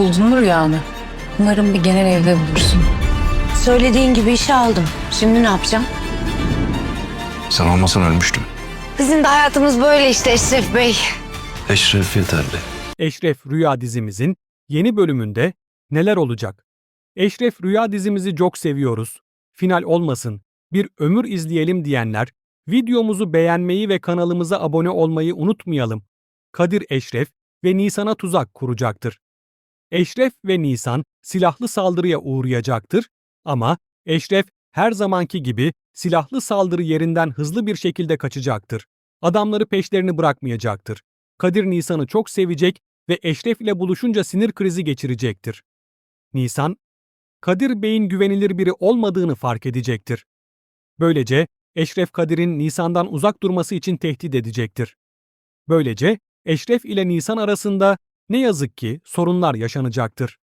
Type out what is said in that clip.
Buldun mu rüyanı? Umarım bir genel evde bulursun. Söylediğin gibi işe aldım. Şimdi ne yapacağım? Sen olmasan ölmüştüm. Bizim de hayatımız böyle işte Eşref Bey. Eşref yeterli. Eşref Rüya dizimizin yeni bölümünde neler olacak? Eşref Rüya dizimizi çok seviyoruz. Final olmasın, bir ömür izleyelim diyenler, videomuzu beğenmeyi ve kanalımıza abone olmayı unutmayalım. Kadir Eşref ve Nisan'a tuzak kuracaktır. Eşref ve Nisan silahlı saldırıya uğrayacaktır ama Eşref her zamanki gibi silahlı saldırı yerinden hızlı bir şekilde kaçacaktır. Adamları peşlerini bırakmayacaktır. Kadir Nisan'ı çok sevecek ve Eşref ile buluşunca sinir krizi geçirecektir. Nisan, Kadir Bey'in güvenilir biri olmadığını fark edecektir. Böylece Eşref Kadir'in Nisan'dan uzak durması için tehdit edecektir. Böylece Eşref ile Nisan arasında ne yazık ki sorunlar yaşanacaktır.